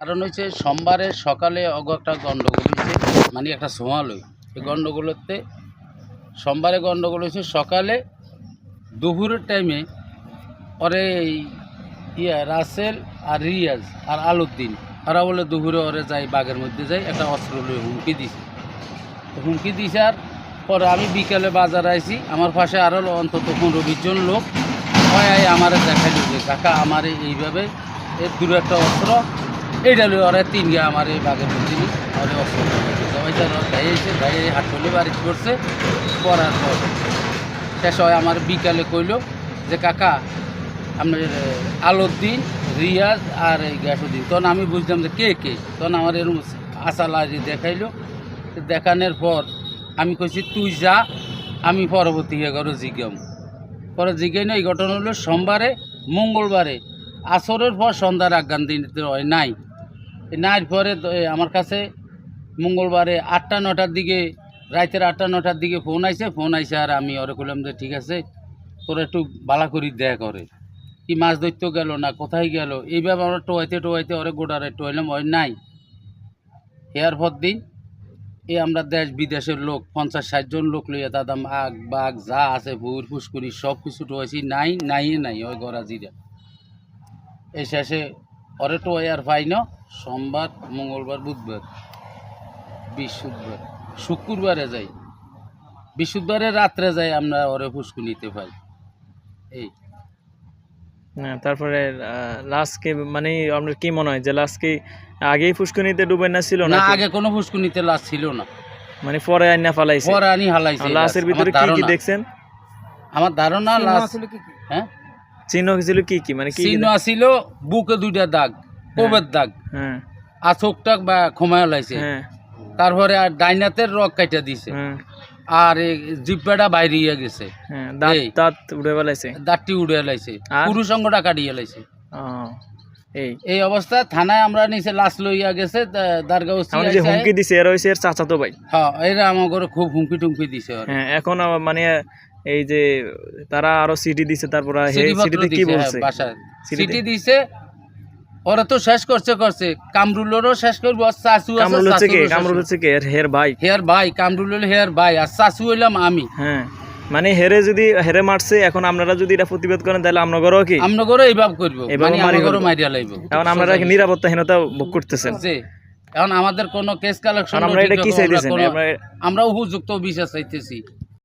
কারণ হচ্ছে সোমবারে সকালে অগ একটা গন্ডগোল হয়েছে মানে একটা সোমাল হই এই গন্ডগোলতে সোমবারে গন্ডগোল হয়েছে সকালে দুপুরের টাইমে ওরে ইয়া রাসেল আর রিয়াজ আর আলুদ্দিন ওরা বলে দুপুরে ওরে যাই বাগের মধ্যে যাই, একটা অস্ত্র লয়ে হুমকি দিছে। হুমকি দিছে আর পরে আমি বিকেলে বাজার আইছি, আমার পাশে আরও অন্তত পনেরো বিশ জন লোক হয় আমারে দেখাইল যে, কাকা, আমার এইভাবে এর দূরে একটা অস্ত্র এইটা লই ওরা তিন গিয়ে আমার এই বাগের মধ্যে নি ওরে অস্ত্র সবাই তার হাট করলে বাড়ি করছে পর। শেষ হয় আমার বিকালে কইল যে, কাকা আপনার আলোদ্দিন রিয়াজ আর এই গ্যাসুদ্দিন। তখন আমি বুঝলাম যে, কে কে? তখন আমার এরকম আশা লাজি দেখাইলো। দেখানোর পর আমি কইছি, তুই যা, আমি পরবর্তী ইয়ে করো জিজ্ঞাম পরে জিজ্ঞাই এই ঘটনা হলো সোমবারে, মঙ্গলবারে। আসরের পর সন্ধ্যার আজ্ঞান দিন হয় নাই। এই নাই পরে আমার কাছে মঙ্গলবারে আটটা, নটার দিকে রাতের আটটা, নটার দিকে ফোন আইছে, ফোন আইসে আর আমি ওরে কইলাম যে ঠিক আছে, তোরা একটু বালা করি দেয়া করে। কি মাছ ধরতে গেল না, কোথায় গেল? এইভাবে আমরা টোয়াইতে টোয়াইতে ওরে গোডারে টোয়াইলাম, ওই নাই। এর পর দিন, এ আমরা দেশ বিদেশের লোক, পঞ্চাশ, ষাট জন লোক লইয়া দাদাম আগ বাঘ যা আছে, ভুর ফুসকুরি সব কিছু টোয়াইছি, নাই নাই নাই ওই গরাজিরা। এই শেষে টোয়াই আর পাই না সোমবার মঙ্গলবার বুধবার বৃহস্পতিবার শুক্রবারে যাই। বৃহস্পতিবারে রাত্রে যাই আমরা ওরে ফুসকুনিতে পাই এই। হ্যাঁ তারপরে লাস্টকে মানে আপনার কি মনে হয় যে লাস্টকে আগেই ফুসকুনিতে ডুবে না ছিল না না আগে কোনো ফুসকুনিতে লাশ ছিল না। মানে পরে আইনা ফালাইছে? পরে আনি হালাইছে লাশের ভিতরে কি কি দেখছেন? আমার ধারণা লাশ হ্যাঁ? চিহ্ন ছিল কি কি? মানে কি চিহ্ন আছিল বুকে দুইটা দাগ কোবের দাগ। হ্যাঁ। আর চোখটাক বা ক্ষমায় লাইছে হ্যাঁ। তারপরে আর ডাইনাতের রক কাইটা দিছে। হ্যাঁ। আর এই জিব্বাটা বাইরে ইয়ে গেছে। হ্যাঁ দাঁত উড়ে ফেলাইছে দাঁতটি উড়ে লাইছে আর? পুরুষ অঙ্গটা কাটিয়ে লাইছে এই। এই অবস্থা থানায় আমরা নিচে লাশ লইয়া গেছে দারগাঁও যে হুমকি দিছে এর হইছে এর চাচাতো ভাই। হ্যাঁ এরা আমার ঘরে খুব হুমকি টুমকি দিছে হ্যাঁ এখন মানে এই যে তারা আরও সিটি দিছে তারপর সিটিতে কি হ্যাঁ, বলছে? চিঠি দিছে ওরা তো শেষ করছে করছে। কামরুলেরও শেষ করব আর চাচু কামরুল হচ্ছে কে? কামরুল হচ্ছে কে? হের ভাই। হেয়ার ভাই হেয়ার ভাই আর চাচু হইলাম আমি। হ্যাঁ। মানে হেরে যদি হেরে মারছে এখন আপনারা যদি এটা প্রতিবাদ করেন তাহলে আমরা ঘরেও কি? আমরা ঘরে এইভাবে করব। মানে মারিয়া লাইব। এখন আপনারা নিরাপত্তাহীনতা ভোগ করতেছেন? এখন আমাদের কোনো কেস কালেকশন আমরা এটা কি চাইতেছেন? আমরা আমরা উপযুক্ত বিচার চাইতেছি।